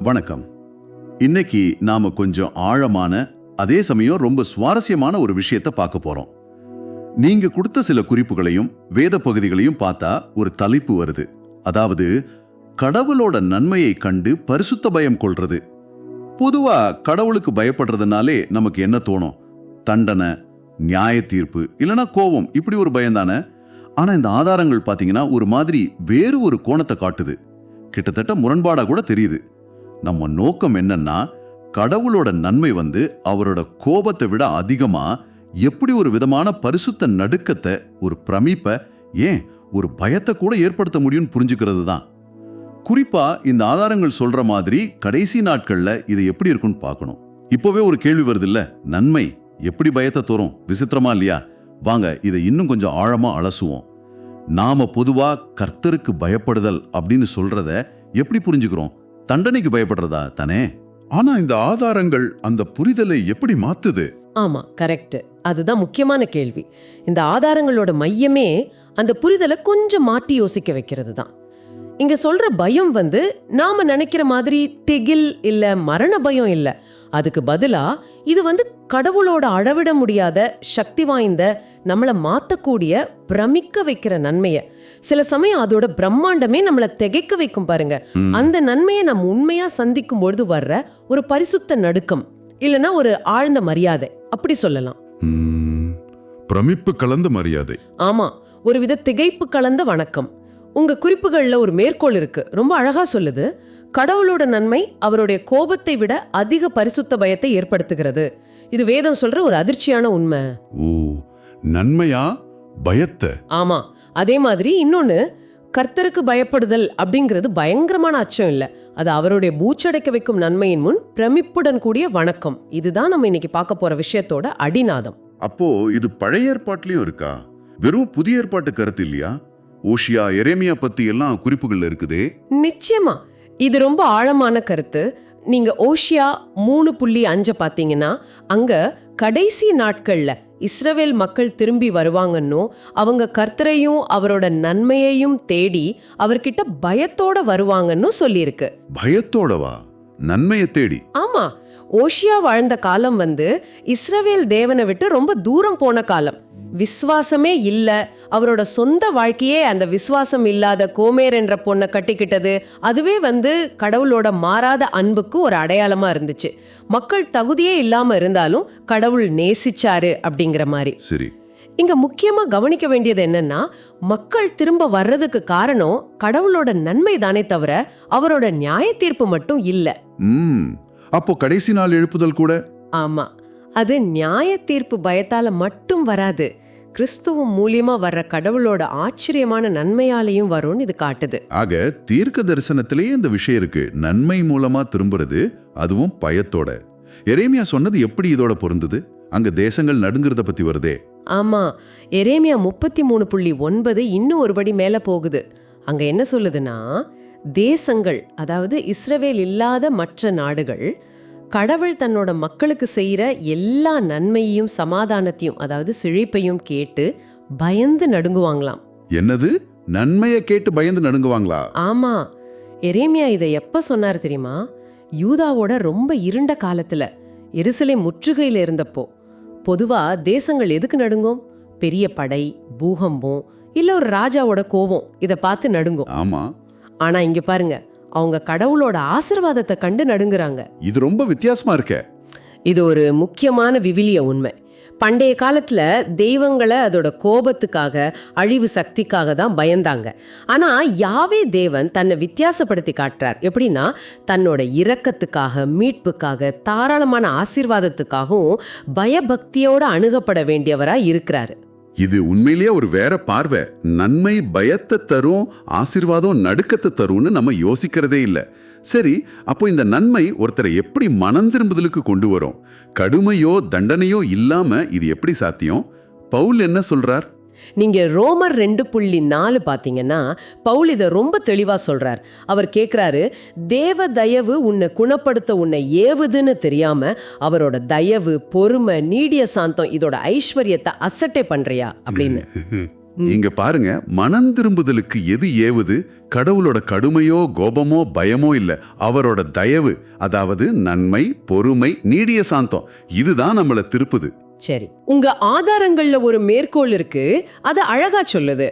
வணக்கம். இன்னைக்கு நாம கொஞ்சம் ஆழமான அதே சமயம் ரொம்ப சுவாரஸ்யமான ஒரு விஷயத்தை பார்க்க போறோம். நீங்க கொடுத்த சில குறிப்புகளையும் வேத பகுதிகளையும் பார்த்தா ஒரு தலைப்பு வருது. அதாவது கடவுளோட நன்மையை கண்டு பரிசுத்த பயம் கொள்றது. பொதுவா கடவுளுக்கு பயப்படுறதுனாலே நமக்கு என்ன தோணும்? தண்டனை நியாய தீர்ப்பு இல்லனா கோபம் இப்படி ஒரு பயம் தானே? ஆனா இந்த ஆதாரங்கள் பாத்தீங்கன்னா ஒரு மாதிரி வேறு ஒரு கோணத்தை காட்டுது. கிட்டத்தட்ட முரண்பாடா கூட தெரியுது. நம்ம நோக்கம் என்னன்னா கடவுளோட நன்மை வந்து அவரோட கோபத்தை விட அதிகமா எப்படி ஒரு விதமான பரிசுத்த நடுக்கத்தை ஒரு பிரமிப்பை ஏன் ஒரு பயத்தை கூட ஏற்படுத்த முடியும்னு புரிஞ்சுக்கிறது தான். குறிப்பா இந்த ஆதாரங்கள் சொல்ற மாதிரி கடைசி நாட்கள்ல இது எப்படி இருக்கும்னு பார்க்கணும். இப்போவே ஒரு கேள்வி வருது இல்ல நன்மை எப்படி பயத்தை தோறும் விசித்திரமா இல்லையா? வாங்க இதை இன்னும் கொஞ்சம் ஆழமா அலசுவோம். நாம பொதுவா கர்த்தருக்கு பயப்படுதல் அப்படின்னு சொல்றத எப்படி புரிஞ்சுக்கிறோம்? தண்டனைக்கு பயப்படுறதா தானே? ஆனா இந்த ஆதாரங்கள் அந்த புரிதலை எப்படி மாத்துது? ஆமா கரெக்ட் அதுதான் முக்கியமான கேள்வி. இந்த ஆதாரங்களோட மையமே அந்த புரிதலை கொஞ்சம் மாட்டி யோசிக்க வைக்கிறது தான் இங்க சொல்ற பயம் வந்து நாம நினைக்கிற மாதிரி திகில் இல்ல மரண பயம் இல்லை. அதுக்கு பதிலா இது வந்து கடவுளோட அளவிட முடியாத சக்தி வாய்ந்த நம்மள மாத்தக்கூடிய பிரமிக்க வைக்கிற நன்மைய. சில சமயம் அதோட பிரம்மாண்டமே நம்மள திகைக்க வைக்கும் பாருங்க. அந்த நன்மையை நம்ம உண்மையா சந்திக்கும் பொழுது வர்ற ஒரு பரிசுத்த நடுக்கம். இல்லனா ஒரு ஆழ்ந்த மரியாதை. அப்படி சொல்லலாம். பிரமிப்பு கலந்த மரியாதை. ஆமா. ஒரு வித திகைப்பு கலந்த வணக்கம். உங்க குறிப்புகள்ல ஒரு மேற்கோள் இருக்கு. ரொம்ப அழகா சொல்லுது. கடவுளோட நன்மை அவருடைய கோபத்தை விட அதிக பரிசுத்த பயத்தை ஏற்படுத்துகிறது. இது வேதம் சொல்ற ஒரு அதிர்ச்சியான உண்மை. ஓ நன்மையா? பயத்தை? ஆமா அதே மாதிரி இன்னொன்னு கர்த்தருக்கு பயப்படுதல் அப்படிங்கிறது பயங்கரமான அச்சம் இல்ல. அது அவருடைய மூச்சடைக்க வைக்கும் நன்மையின் முன் பிரமிப்புடன் கூடிய வணக்கம். இதுதான் நம்ம இன்னைக்கு பார்க்க போற விஷயத்தோட அடிநாதம். அப்போ இது பழைய ஏற்பாட்லயும் இருக்கா? வெறும் புதிய ஏற்பாட்டு கருத்து இல்லையா? ஓஷியா எரேமியா பத்தி எல்லாம் குறிப்புகள் இருக்குதே. நிச்சயமா. இது ரொம்ப ஆழமான கருத்து. நீங்க ஓஷியா மூணு புள்ளி அஞ்ச பாத்தீங்கன்னா அங்க கடைசி நாட்கள்ல இஸ்ரவேல் மக்கள் திரும்பி வருவாங்கன்னோ அவங்க கர்த்தரையும் அவரோட நன்மையையும் தேடி அவர்கிட்ட பயத்தோட வருவாங்கன்னு சொல்லியிருக்கு. பயத்தோடவா? நன்மையை தேடி. ஆமா. ஓஷியா வாழ்ந்த காலம் வந்து இஸ்ரவேல் தேவனை விட்டு ரொம்ப தூரம் போன காலம். விஸ்வாசமே இல்ல. அவரோட சொந்த வாழ்க்கையே அந்த விசுவாசம் இல்லாத கோமேர் என்ற பொண்ணை கட்டிக்கிட்டது. அதுவே வந்து கடவுளோட மாறாத அன்புக்கு ஒரு அடையாளமா இருந்துச்சு. மக்கள் தகுதியே இல்லாம இருந்தாலும் கடவுள் நேசிச்சாரு அப்படிங்கிற மாதிரி. சரி. இங்க முக்கியமா கவனிக்க வேண்டியது என்னன்னா மக்கள் திரும்ப வர்றதுக்கு காரணம் கடவுளோட நன்மை தானே தவிர அவரோட நியாய தீர்ப்பு மட்டும் இல்ல. ம். அப்போ கடைசி நாள் எழுப்புதல் கூட? ஆமா. அது நியாய தீர்ப்பு பயத்தால மட்டும் வராது. கிறிஸ்துவம் மூலியமா வர்ற கடவுளோட ஆச்சரியமான நன்மையாலையும் வரும்னு இது காட்டுது. ஆக தீர்க்க தரிசனத்திலேயே இந்த விஷயம் இருக்கு. நன்மை மூலமா திரும்புறது அதுவும் பயத்தோட. எரேமியா சொன்னது எப்படி இதோட பொருந்தது? அங்க தேசங்கள் நடுங்கிறத பத்தி வருதே. ஆமா எரேமியா முப்பத்தி மூணு புள்ளி ஒன்பது இன்னும் ஒருபடி மேல போகுது. அங்க என்ன சொல்லுதுன்னா தேசங்கள் அதாவது இஸ்ரவேல் இல்லாத மற்ற நாடுகள் கடவுள் தன்னோட மக்களுக்கு செய்யற எல்லா நன்மையையும் சமாதானத்தையும் அதாவது செழிப்பையும் கேட்டு பயந்து நடுங்குவாங்களாம். என்னது? நன்மையை கேட்டு பயந்து நடுங்குவாங்களா? ஆமா. எரேமியா இதை எப்ப சொன்னார் தெரியுமா? யூதாவோட ரொம்ப இருண்ட காலத்துல எருசலேம் முற்றுகையில இருந்தப்போ. பொதுவா தேசங்கள் எதுக்கு நடுங்கும்? பெரிய படை பூகம்பம் இல்ல ஒரு ராஜாவோட கோபம் இதை பார்த்து நடுங்கும். ஆமா. ஆனா இங்க பாருங்க அவங்க கடவுளோட ஆசிர்வாதத்தை கண்டு நடுங்குறாங்க. இது ரொம்ப வித்தியாசமா இருக்கே. இது ஒரு முக்கியமான விவிலிய உண்மை. பண்டைய காலத்துல தெய்வங்களை அதோட கோபத்துக்காக அழிவு சக்திக்காக தான் பயந்தாங்க. ஆனா யாவே தேவன் தன்னை வித்தியாசப்படுத்தி காட்டுறார். எப்படின்னா தன்னோட இரக்கத்துக்காக மீட்புக்காக தாராளமான ஆசீர்வாதத்துக்காகவும் பயபக்தியோட அணுகப்பட வேண்டியவரா இருக்கிறாரு. இது உண்மையிலேயே ஒரு வேற பார்வை. நன்மை பயத்தை தரும் ஆசீர்வாதம் நடுக்கத்தை தரும்னு நம்ம யோசிக்கிறதே இல்ல. சரி அப்போ இந்த நன்மை ஒருத்தரை எப்படி மனம் திரும்புதலுக்கு கொண்டு வரும்? கடுமையோ தண்டனையோ இல்லாம இது எப்படி சாத்தியம்? பவுல் என்ன சொல்றார்? நீங்க ரோமர் ரெண்டு புள்ளி நாலு பாத்தீங்கன்னா பவுல் இதை ரொம்ப தெளிவா சொல்றார். அவர் கேக்குறாரு தேவ தயவு உன்னை குணப்படுத்த உன்னை ஏவுதுன்னு தெரியாம அவரோட தயவு பொறுமை நீடிய சாந்தம் இதோட ஐஸ்வர்யத்தை அசட்டை பண்றியா? அப்படின்னு. இங்க பாருங்க மனம் திரும்புதலுக்கு எது ஏவுது? கடவுளோட கடுமையோ கோபமோ பயமோ இல்ல. அவரோட தயவு அதாவது நன்மை பொறுமை நீடிய சாந்தம் இதுதான் நம்மள திருப்புது. சரி. உங்க ஆதாரங்கள்ல ஒரு மேற்கோள் இருக்கு. அது அழகா சொல்லுது.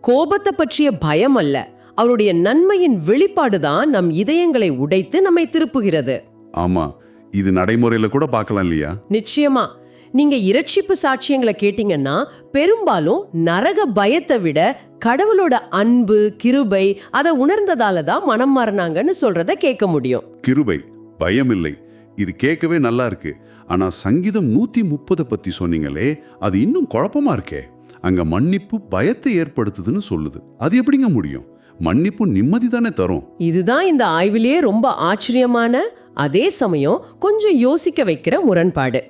கோபத்தை பற்றிய பயம் அல்ல. அவருடைய நன்மையின் வெளிப்பாடு தான் நம் இதயங்களை உடைத்து நம்மை திருப்புகிறது. ஆமா. இது நடைமுறையில கூட பார்க்கலாம் இல்லையா? நிச்சயமா. நீங்க இரட்சிப்பு சாட்சியங்களை கேட்டீங்கன்னா பெரும்பாலும் நரக பயத்தை விட கடவுளோட அன்பு கிருபை அதை உணர்ந்ததால தான் மனம் மாறினாங்கன்னு சொல்றத கேட்க முடியும். கிருபை பயம் இல்லை இது கேட்கவே நல்லா இருக்கு. ஆனால் சங்கீதம் நூற்றி முப்பதை பற்றி சொன்னீங்களே அது இன்னும் குழப்பமா இருக்கே. அங்கே மன்னிப்பு பயத்தை ஏற்படுத்துதுன்னு சொல்லுது. அது எப்படிங்க முடியும்? மன்னிப்பு நிம்மதி தானே தரும். இதுதான் இந்த ஆய்விலேயே ரொம்ப ஆச்சரியமான அதே சமயம் கொஞ்சம் யோசிக்க வைக்கிற முரண்பாடு.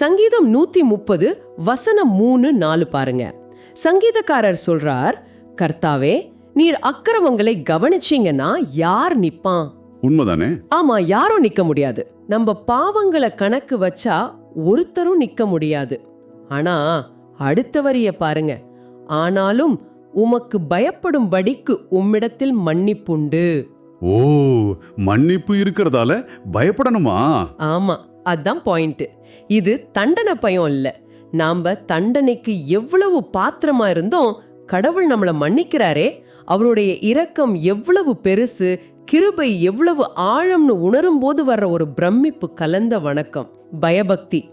சங்கீதம் நூத்தி முப்பது வசனம் மூணு நாலு பாருங்க. சங்கீதக்காரர் சொல்றார் கர்த்தாவே நீர் அக்கிரமங்களை கவனிச்சீங்கன்னா யார் நிப்பான்? உண்மைதானே? ஆமா யாரும் நிக்க முடியாது. நம்ம பாவங்களை கணக்கு வச்சா ஒருத்தரும் நிக்க முடியாது. ஆனா அடுத்த வரிய பாருங்க. ஆனாலும் உமக்கு பயப்படும்படிக்கு உம்மிடத்தில் மன்னிப்புண்டு ஓ மன்னிப்பு இருக்கிறதால பயப்படணுமா? ஆமா அதான் பாயிண்ட் இது தண்டனை பயம் இல்ல. நாம தண்டனைக்கு எவ்வளவு பாத்திரமா இருந்தோம் கடவுள் நம்மள மன்னிக்கிறாரே அவருடைய இரக்கம் எவ்வளவு பெருசு கிருபை எவ்வளவு ஆழம்னு உணரும் போது வர்ற ஒரு பிரமிப்பு கலந்த வணக்கம். பயபக்தி.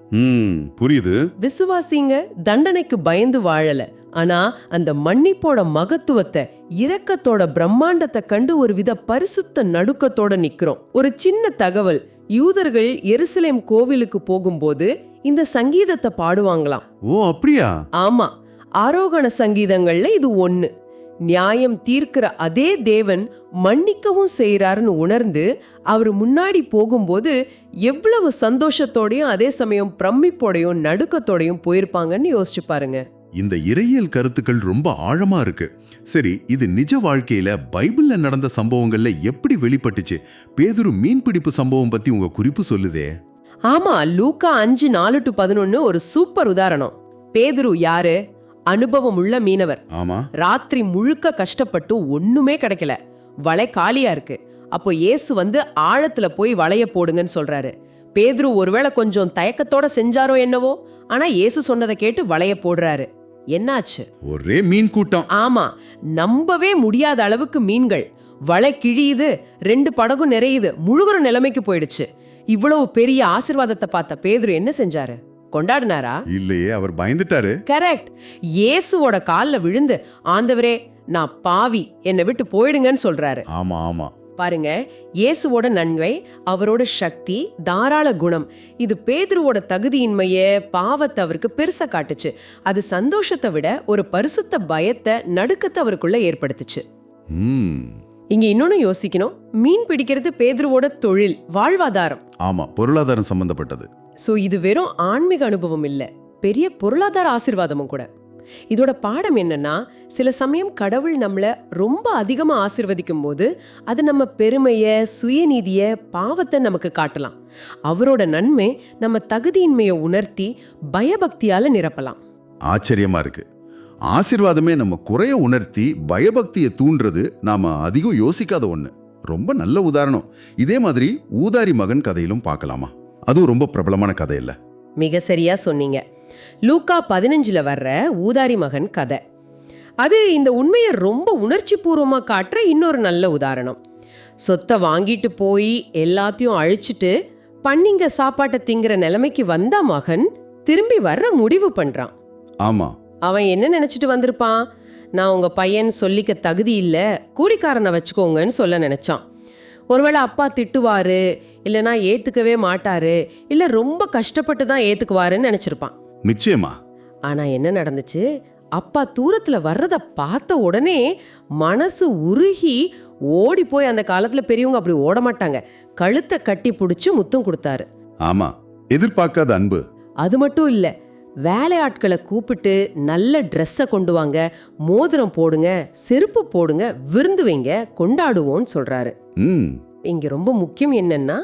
புரியுது. விசுவாசிங்க தண்டனைக்கு பயந்து வாழல. ஆனா அந்த மன்னிப்போட மகத்துவத்தை இரக்கத்தோட பிரம்மாண்டத்தை கண்டு ஒரு வித பரிசுத்த நடுக்கத்தோட நிக்கிறோம். ஒரு சின்ன தகவல் யூதர்கள் எருசலேம் கோவிலுக்கு போகும்போது இந்த சங்கீதத்தை பாடுவாங்களாம். ஓ அப்படியா? ஆமா ஆரோகண சங்கீதங்கள்ல இது ஒண்ணு. நியாயம் தீர்க்கிற அதே தேவன் மன்னிக்கவும் செய்யறாருன்னு உணர்ந்து அவர் முன்னாடி போகும்போது எவ்வளவு சந்தோஷத்தோடையும் அதே சமயம் பிரமிப்போடையும் நடுக்கத்தோடையும் போயிருப்பாங்கன்னு யோசிச்சு பாருங்க. இந்த இறையியல் கருத்துக்கள் ரொம்ப ஆழமா இருக்கு. சரி இது நிஜ வாழ்க்கையில பைபிள்ல நடந்த சம்பவங்கள்ல எப்படி வெளிப்பட்டுச்சு? பேதுரு மீன்பிடிப்பு சம்பவம் பத்தி உங்க குறிப்பு சொல்லுதே. ஆமா லூக்கா அஞ்சு நாலு டு பதினொன்னு ஒரு சூப்பர் உதாரணம். பேதுரு யாரு? அனுபவம் உள்ள மீனவர். ஆமா. ராத்திரி முழுக்க கஷ்டப்பட்டு ஒண்ணுமே கிடைக்கல. வலை காலியா இருக்கு. அப்போ இயேசு வந்து ஆழத்துல போய் வலைய போடுங்கன்னு சொல்றாரு. பேதுரு ஒருவேளை கொஞ்சம் தயக்கத்தோட செஞ்சாரோ என்னவோ? ஆனா இயேசு சொன்னதை கேட்டு வலைய போடுறாரு. என்னாச்சு? ஒரே மீன் கூட்டம். ஆமா. நம்பவே முடியாத அளவுக்கு மீன்கள். வலை கிழியுது ரெண்டு படகும் நிறையுது முழுகுற நிலைமைக்கு போயிடுச்சு. இவ்வளவு பெரிய ஆசிர்வாதத்தை பார்த்த பேதுரு என்ன செஞ்சாரு? கொண்டாடினாரா? இல்லையே அவர் பயந்துட்டாரு. கரெக்ட் இயேசுவோட கால்ல விழுந்து ஆண்டவரே நான் பாவி என்னை விட்டு போயிடுங்கன்னு சொல்றாரு. ஆமா ஆமா. பாருங்க இயேசுவோட நன்மை அவரோட சக்தி தாராள குணம். இது பேதுருவோட தகுதியின்மைய பாவத்தை அவருக்கு பெருசா காட்டுச்சு. அது சந்தோஷத்தை விட ஒரு பரிசுத்த பயத்தை நடுக்கத்தை அவருக்குள்ள ஏற்படுத்துச்சு. ம். இங்க இன்னொன்னு யோசிக்கணும். மீன் பிடிக்கிறது பேதுருவோட தொழில் வாழ்வாதாரம். ஆமா பொருளாதாரம் சம்பந்தப்பட்டது. ஸோ இது வெறும் ஆன்மீக அனுபவம் இல்லை. பெரிய பொருளாதார ஆசிர்வாதமும் கூட. இதோட பாடம் என்னன்னா சில சமயம் கடவுள் நம்மளை ரொம்ப அதிகமாக ஆசிர்வதிக்கும் போது அது நம்ம பெருமையை சுயநீதியை பாவத்தை நமக்கு காட்டலாம். அவரோட நன்மை நம்ம தகுதியின்மையை உணர்த்தி பயபக்தியால் நிரப்பலாம். ஆச்சரியமா இருக்கு. ஆசிர்வாதமே நம்ம குறைய உணர்த்தி பயபக்தியை தூண்டுறது நாம அதிகம் யோசிக்காத ஒன்று ரொம்ப நல்ல உதாரணம். இதே மாதிரி ஊதாரி மகன் கதையிலும் பார்க்கலாமா? அதுவும் ரொம்ப பிரபலமான கதை இல்ல மிக சரியா சொன்னீங்க. லூக்கா பதினஞ்சுல வர்ற ஊதாரி மகன் கதை. அது இந்த உண்மையை ரொம்ப உணர்ச்சி பூர்வமா காட்டுற இன்னொரு நல்ல உதாரணம். சொத்தை வாங்கிட்டு போய் எல்லாத்தையும் அழிச்சிட்டு பண்ணிங்க சாப்பாட்டை திங்கிற நிலைமைக்கு வந்த மகன் திரும்பி வர்ற முடிவு பண்றான். ஆமா. அவன் என்ன நினைச்சிட்டு வந்திருப்பான்? நான் உங்க பையன் சொல்லிக்க தகுதி இல்ல கூலிக்காரனை வச்சுக்கோங்கன்னு சொல்ல நினைச்சான். ஒருவேளை அப்பா திட்டுவாரு இல்லனா ஏத்துக்கவே மாட்டாரு இல்ல ரொம்ப கஷ்டப்பட்டு தான் ஏத்துக்குவாருன்னு நினைச்சிருப்பான். நிச்சயமா. ஆனா என்ன நடந்துச்சு? அப்பா தூரத்துல வர்றத பார்த்த உடனே மனசு உருகி ஓடி போய் அந்த காலத்துல பெரியவங்க அப்படி ஓட மாட்டாங்க. கழுத்தை கட்டி பிடிச்சு முத்தம் கொடுத்தாரு. ஆமா எதிர்பார்க்காத அன்பு. அது மட்டும் இல்ல வேலையாட்களை கூப்பிட்டு நல்ல ட்ரெஸ்ஸை கொண்டு வாங்க மோதிரம் போடுங்க செருப்பு போடுங்க விருந்து வைங்க கொண்டாடுவோன்னு சொல்றாரு. இங்க ரொம்ப முக்கியம் என்னன்னா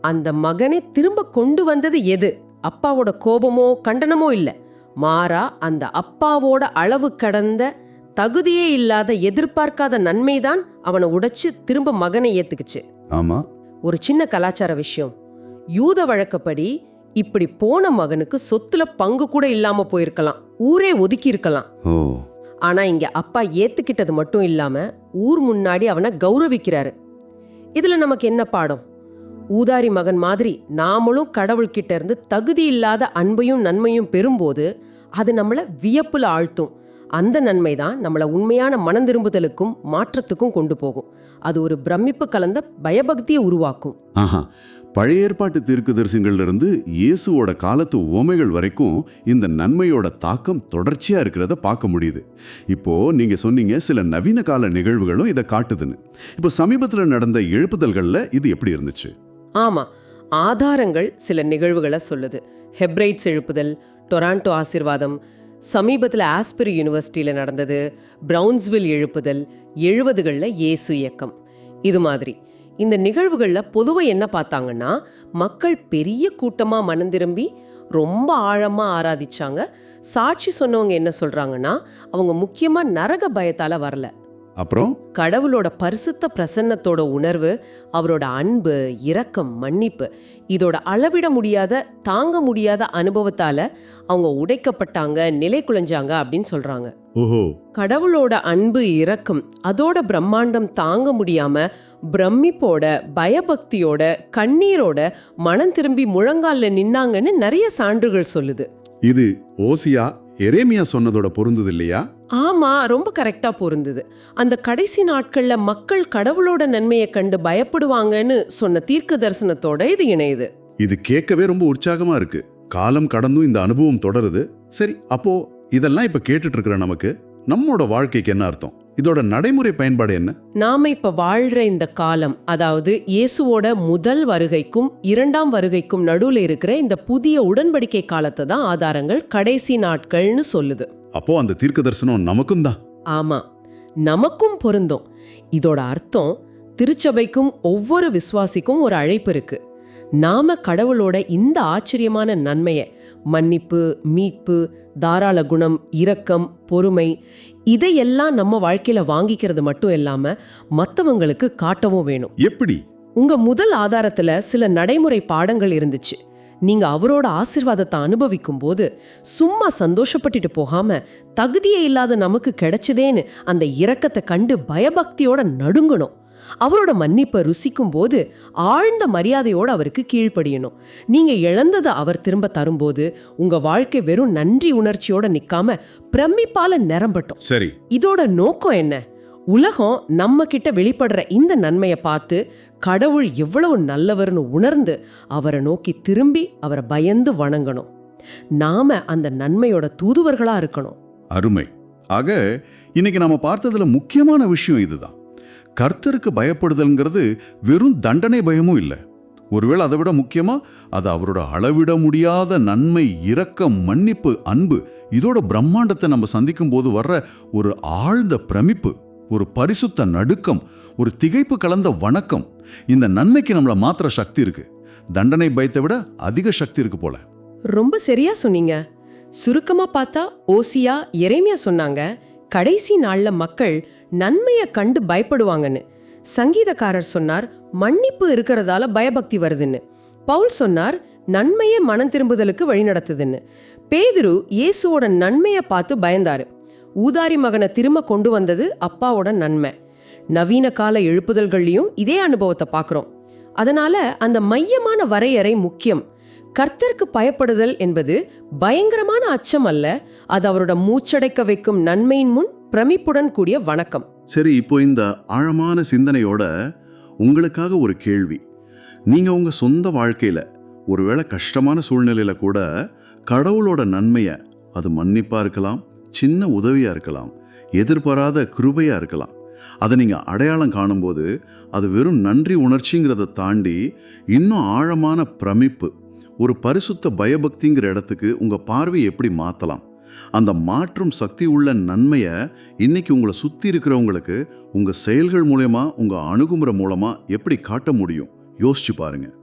அந்த மகனை திரும்ப கொண்டு வந்தது எது? அப்பாவோட கோபமோ கண்டனமோ இல்ல. மாறா அந்த அப்பாவோட அளவு கடந்த தகுதியே இல்லாத எதிர்பார்க்காத நன்மைதான் அவனை உடைச்சு திரும்ப மகனை ஏத்துக்குச்சு. ஆமா. ஒரு சின்ன கலாச்சார விஷயம். யூத வழக்கப்படி இப்படி போன மகனுக்கு சொத்துல பங்கு கூட இல்லாம போயிருக்கலாம். ஊரே ஒதுக்கி இருக்கலாம் ஓ. ஆனா இங்க அப்பா ஏத்துக்கிட்டது மட்டும் இல்லாம ஊர் முன்னாடி அவனை கௌரவிக்கிறாரு. இதுல நமக்கு என்ன பாடம்? ஊதாரி மகன் மாதிரி நாமளும் கடவுள்கிட்ட இருந்து தகுதி இல்லாத அன்பையும் நன்மையும் பெறும்போது அது நம்மள வியப்புல ஆழ்த்தும். அந்த நன்மை தான் நம்மள உண்மையான மனம் திரும்புதலுக்கும் மாற்றத்துக்கும் கொண்டு போகும். அது ஒரு பிரமிப்பு கலந்த பயபக்தியை உருவாக்கும். ஆஹா. பழைய ஏற்பாட்டு தீர்க்கதரிசிகள்ல இருந்து இயேசுவோட காலத்து உவமைகள் வரைக்கும் இந்த நன்மையோட தாக்கம் தொடர்ச்சியாக இருக்கிறத பார்க்க முடியுது. இப்போது நீங்கள் சொன்னீங்க சில நவீன கால நிகழ்வுகளும் இதை காட்டுதுன்னு. இப்போ சமீபத்தில் நடந்த எழுப்புதல்களில் இது எப்படி இருந்துச்சு? ஆமாம் ஆதாரங்கள் சில நிகழ்வுகளை சொல்லுது. ஹெப்ரைட்ஸ் எழுப்புதல் டொராண்டோ ஆசிர்வாதம் சமீபத்தில் ஆஸ்பிரி யூனிவர்சிட்டியில் நடந்தது பிரவுன்ஸ்வில் எழுப்புதல் எழுபதுகளில் இயேசு இயக்கம். இது மாதிரி. இந்த நிகழ்வுகளில் பொதுவாக என்ன பார்த்தாங்கன்னா மக்கள் பெரிய கூட்டமாக மனந்திரும்பி ரொம்ப ஆழமாக ஆராதிச்சாங்க. சாட்சி சொன்னவங்க என்ன சொல்கிறாங்கன்னா அவங்க முக்கியமாக நரக பயத்தால் வரல. அப்புறம்? கடவுளோட பரிசுத்த பிரசன்னத்தோட உணர்வு அவரோட அன்பு இரக்கம் மன்னிப்பு இதோட அளவிட முடியாத தாங்க முடியாத அனுபவத்தால அவங்க உடைக்கப்பட்டாங்க நிலை குலைஞ்சாங்க அப்படின்னு சொல்றாங்க. ஓஹோ. கடவுளோட அன்பு இரக்கம் அதோட பிரம்மாண்டம் தாங்க முடியாம பிரமிப்போட பயபக்தியோட கண்ணீரோட மனம் திரும்பி முழங்கால்ல நின்னாங்கன்னு நிறைய சான்றுகள் சொல்லுது. இது ஓசியா எரேமியா சொன்னதோட பொருந்தது இல்லையா ஆமா ரொம்ப கரெக்டா பொருந்தது. அந்த கடைசி நாட்கள்ல மக்கள் கடவுளோட நன்மையை கண்டு பயப்படுவாங்கன்னு சொன்ன தீர்க்க தரிசனத்தோட இது இணையுது. இது கேட்கவே ரொம்ப உற்சாகமா இருக்கு. காலம் கடந்தும் இந்த அனுபவம் தொடருது. சரி அப்போ இதெல்லாம் இப்ப கேட்டுட்டு இருக்கிற நமக்கு நம்மோட வாழ்க்கைக்கு என்ன அர்த்தம்? இதோட நடைமுறை பயன்பாடு என்ன? நாம இப்ப வாழ்ற இந்த காலம் அதாவது இயேசுவோட முதல் வருகைக்கும் இரண்டாம் வருகைக்கும் நடுவுல இருக்கிற இந்த புதிய உடன்படிக்கை காலத்தை தான் ஆதாரங்கள் கடைசி நாட்கள்னு சொல்லுது. அப்போ அந்த தீர்க்க தரிசனம் நமக்கும் தான் ஆமா நமக்கும் பொருந்தும். இதோட அர்த்தம் திருச்சபைக்கும் ஒவ்வொரு விசுவாசிக்கும் ஒரு அழைப்பு இருக்கு. நாம கடவுளோட இந்த ஆச்சரியமான நன்மையை மன்னிப்பு மீட்பு தாராள குணம் இரக்கம் பொறுமை இதையெல்லாம் நம்ம வாழ்க்கையில வாங்கிக்கிறது மட்டும் இல்லாம மத்தவங்களுக்கு காட்டவும் வேணும். எப்படி? உங்க முதல் ஆதாரத்துல சில நடைமுறை பாடங்கள் இருந்துச்சு. நீங்க அவரோட ஆசிர்வாதத்தை அனுபவிக்கும் போது சும்மா சந்தோஷப்பட்டுட்டு போகாம தகுதியே இல்லாத நமக்கு கிடைச்சதேன்னு அந்த இரக்கத்தை கண்டு பயபக்தியோட நடுங்கணும். அவரோட மன்னிப்பை ருசிக்கும் போது ஆழ்ந்த மரியாதையோட அவருக்கு கீழ்ப்படியணும். நீங்க இழந்ததை அவர் திரும்ப தரும்போது உங்க வாழ்க்கை வெறும் நன்றி உணர்ச்சியோட நிக்காம பிரமிப்பால நிரம்பட்டும். சரி. இதோட நோக்கம் என்ன? உலகம் நம்ம கிட்ட வெளிப்படுற இந்த நன்மையை பார்த்து கடவுள் எவ்வளவு நல்லவர்னு உணர்ந்து அவரை நோக்கி திரும்பி அவரை பயந்து வணங்கணும். நாம அந்த நன்மையோட தூதுவர்களா இருக்கணும். அருமை. ஆக இன்னைக்கு நாம பார்த்ததுல முக்கியமான விஷயம் இதுதான். கர்த்தருக்கு பயப்படுதல்ங்கிறது வெறும் தண்டனை பயமும் இல்லை. ஒருவேளை அதை விட முக்கியமா அது அவரோட அளவிட முடியாத நன்மை இரக்கம் மன்னிப்பு அன்பு இதோட பிரம்மாண்டத்தை நம்ம சந்திக்கும் போது வர்ற ஒரு ஆழ்ந்த பிரமிப்பு. ஒரு பரிசுத்த நடுக்கம் ஒரு திகைப்பு கலந்த வணக்கம். இந்த நன்மைக்கு நம்மளை மாத்திர சக்தி இருக்கு. தண்டனை பயத்தை விட அதிக சக்தி இருக்கு போல. ரொம்ப சரியா சொன்னீங்க. சுருக்கமா பார்த்தா ஓசியா எரேமியா சொன்னாங்க கடைசி நாள்ல மக்கள் நன்மையை கண்டு பயப்படுவாங்கன்னு. சங்கீதக்காரர் சொன்னார் மன்னிப்பு இருக்கிறதால பயபக்தி வருதுன்னு. பவுல் சொன்னார் நன்மையே மனம் திரும்புதலுக்கு வழிநடத்துதுன்னு. பேதுரு இயேசுவோட நன்மையை பார்த்து பயந்தாரு. ஊதாரி மகனை திரும்ப கொண்டு வந்தது அப்பாவோட நன்மை. நவீன கால எழுப்புதல்கள்லையும் இதே அனுபவத்தை பார்க்குறோம். அதனால அந்த மையமான வரையறை முக்கியம். கர்த்தருக்கு பயப்படுதல் என்பது பயங்கரமான அச்சம் அல்ல அது அவரோட மூச்சடைக்க வைக்கும் நன்மையின் முன் பிரமிப்புடன் கூடிய வணக்கம். சரி இப்போ இந்த ஆழமான சிந்தனையோட உங்களுக்காக ஒரு கேள்வி. நீங்க உங்க சொந்த வாழ்க்கையில ஒருவேளை கஷ்டமான சூழ்நிலையில கூட கடவுளோட நன்மையை அது மன்னிப்பா இருக்கலாம் சின்ன உதவியாக இருக்கலாம் எதிர்பாராத கிருபையாக இருக்கலாம். அதை நீங்கள் அடையாளம் காணும்போது அது வெறும் நன்றி உணர்ச்சிங்கிறத தாண்டி இன்னும் ஆழமான பிரமிப்பு ஒரு பரிசுத்த பயபக்திங்கிற இடத்துக்கு உங்கள் பார்வையை எப்படி மாற்றலாம் அந்த மாற்றும் சக்தி உள்ள நன்மையை இன்னைக்கு உங்களை சுற்றி இருக்கிறவங்களுக்கு உங்கள் செயல்கள் மூலயமா உங்கள் அணுகுமுறை மூலமாக எப்படி காட்ட முடியும்? யோசிச்சு பாருங்கள்